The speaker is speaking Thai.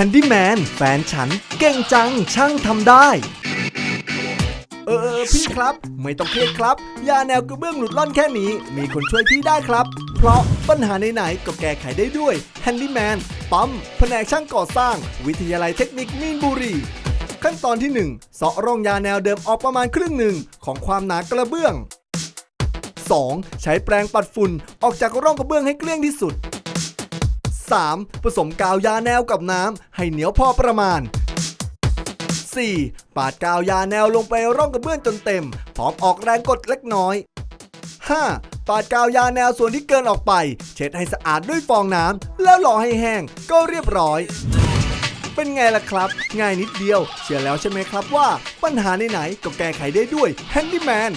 Handyman แฟนฉันเก่งจังช่างทำได้ เออพี่ครับ ไม่ต้องเครียดครับ ยาแนวกระเบื้องหลุดล่อนแค่นี้ มีคนช่วยพี่ได้ครับ เพราะปัญหาไหนๆก็แก้ไขได้ด้วย Handyman ปั๊มแผนกช่างก่อสร้าง วิทยาลัยเทคนิคมีนบุรีขั้นตอนที่1เสาะร่องยาแนวเดิมออกประมาณครึ่งหนึ่งของความหนากระเบื้อง 2. ใช้แปรงปัดฝุ่นออกจากร่องกระเบื้องให้เกลี้ยงที่สุด 3. ผสมกาวยาแนวกับน้ำ ให้เหนียวพอประมาณ 4. ปาดกาวยาแนวลงไปร่องกระเบื้องจนเต็ม พร้อมออกแรงกดเล็กน้อย 5. ปาดกาวยาแนวส่วนที่เกินออกไป เช็ดให้สะอาดด้วยฟองน้ำแล้วรอให้แห้งก็เรียบร้อย เป็นไงล่ะครับ ง่ายนิดเดียว เชื่อแล้วใช่ไหมครับว่า ปัญหาไหนๆก็แก้ไขได้ด้วย Handyman